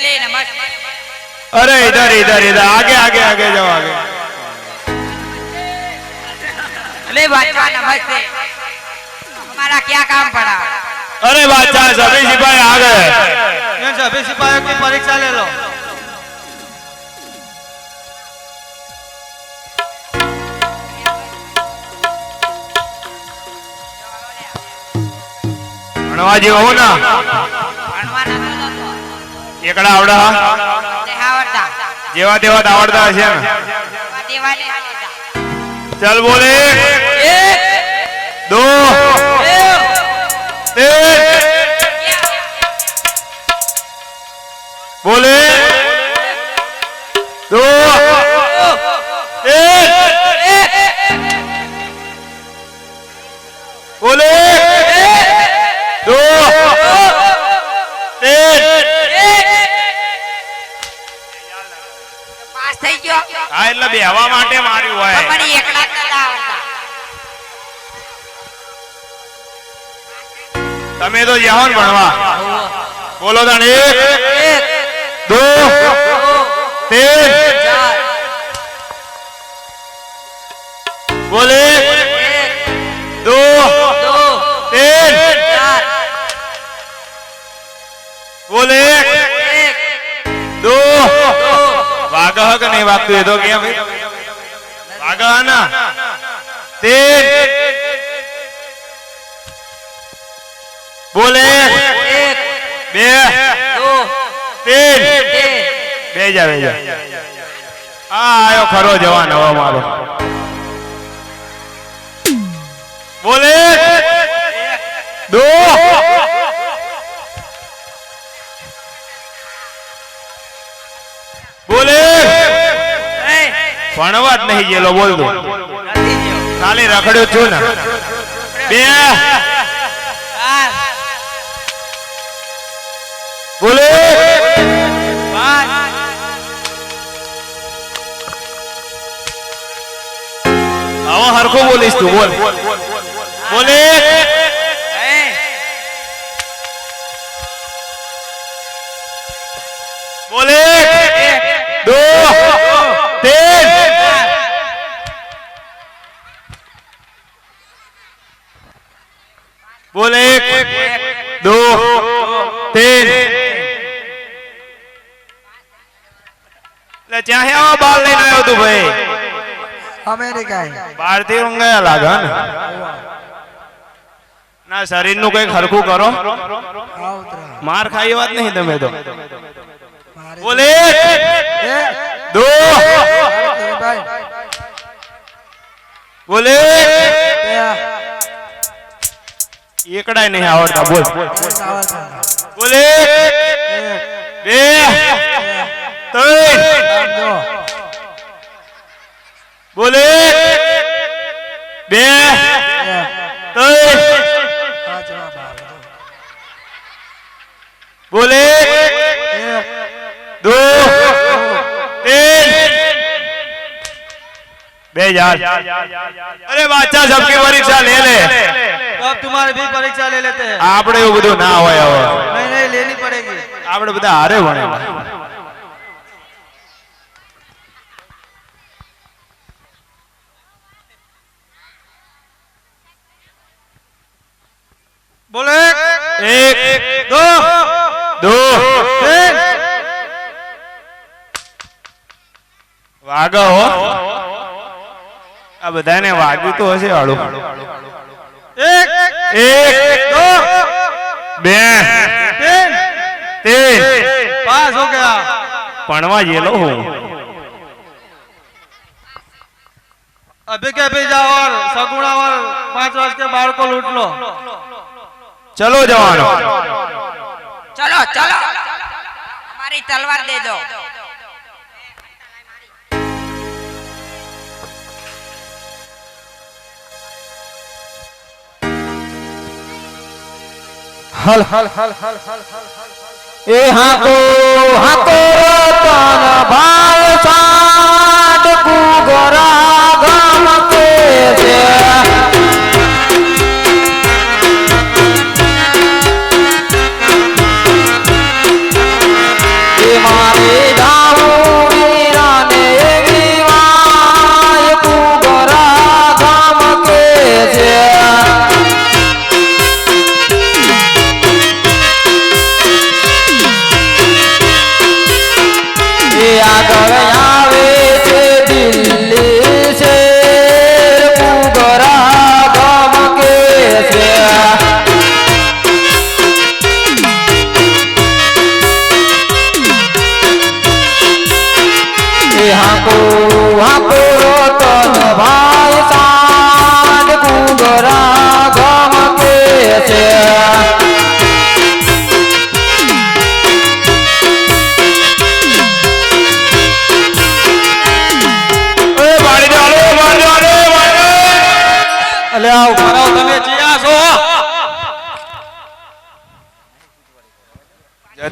अरे शेराली नमस्ते अरे इधर इधर इधर आगे आगे आगे जाओ आगे अरे बादशाह नमस्ते हमारा क्या काम पड़ा अरे बादशाह सभी सिपाही आ गए इन सभी सिपाहियों की परीक्षा ले लो ભણવા જેવો હો ના ભણવા નતો જતો. એકડા આવડા જેવા તેવા આવડતા હશે ને. ચલ બોલે. એક, દો. એટલે બેહવા માટે માર્યું હોય. તમે તો જાઓ ને ભણવા. બોલો તણ. એક દો બોલે. દો બોલે. કે નહીં વાગતું એ તો ક્યાં વાગવાના તે બોલે. બે. બે જા બે જા આ આયો ખરો જવાન હવા મારો. બોલે. દો. ભણવા જ નહીં ગયેલો બોલ દો. ખાલી રખડ્યો છું ને. બે. બોલે. હવે હરખો બોલીશ તું બોલ. બોલે. ચાહે આવો બાર લઈને આવ્યો તું ભાઈ. અમેરિકા બારથી ઊંઘાયા લાગે ને. ના શરીરનું કઈ ખરખું કરો. માર ખાઈ વાત નહીં તમે તો. બોલે. દો. બોલે. એકડાય નહીં આવડતા બોલ. બોલે. બે. બે યાર અરે બાદશાહ सबकी परीक्षा ले ले तो अब तुम्हारी भी परीक्षा ले लेते हैं આપણે એવું બધું ના હોય હવે नहीं नहीं लेनी पड़ेगी આપણે બધા હારે ભણેલા बोले એક दो દો तीन વાગો હો આ બધાને વાગ્યું તો હશે હાળો એક દો. બે ત્રણ પાસ હો ગયા. પણવા જેલો હું. પાંચ વર્ષ બાળકો લૂટ લો ચલો જવાનો. ચલો ચલો. અમારી તલવાર દે હલ હલ હલ હલ હલ હલ એ હાકો હાકો રતન ભાઈ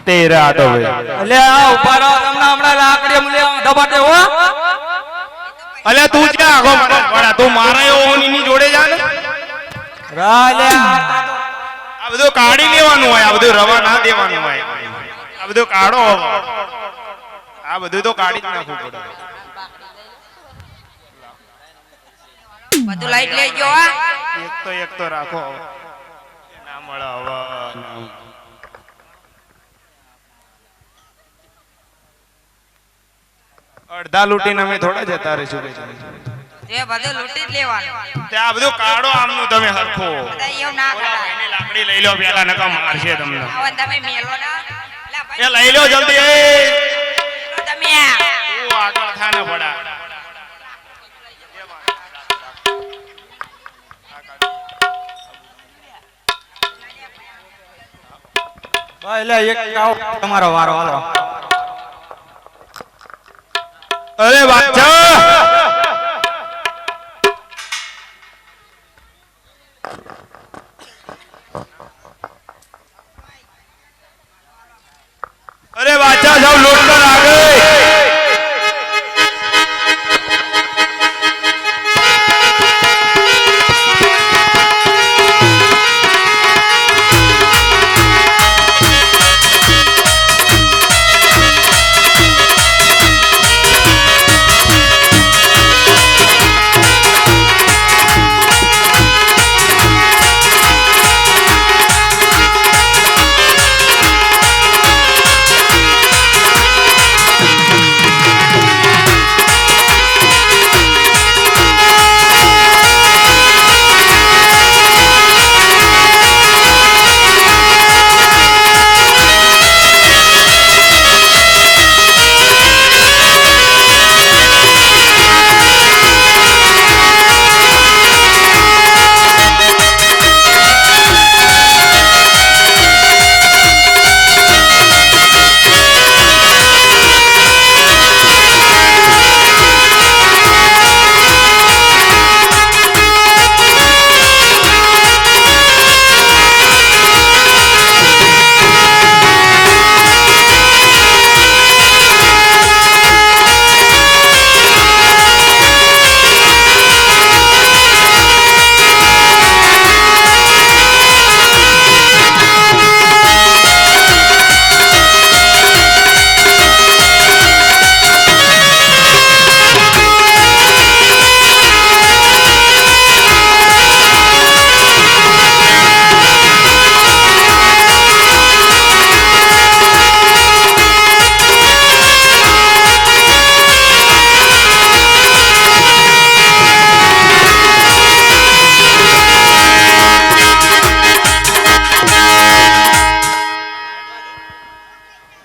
જતી રહ્યા હોય ભાઈ આ ઊભા રહો તમને હમણાં લાકડી મૂલે દબાટે હો. અલે તું ક્યાં આગો મને વળા તું મારા એવો ની જોડે જા ને. રાલે આ. બધું કાઢી લેવાનું હોય આ બધું રવા ના દેવાનું હોય. આ બધું કાઢો આ બધું તો કાઢી જ નાખવું પડે. બધું લાઈટ લઈ ગયો એક તો એક તો રાખો ના મળે હવે અડધા લૂંટીને અમે થોડા જતા રહીશું. એ બધું લૂંટી જ લેવાનું. તે આ બધું કાઢો આમનું તમે હરખો. એવું ના કરાય. એની લાકડી લઈ લો પેલા નકા મારશે તમને. હવે તમે મેલો ના. એ લઈ લો જલ્દી એ. તમે તું આગળ થા ને ભડા ભાઈ એક તમારો વારો હાલો. અરે વાત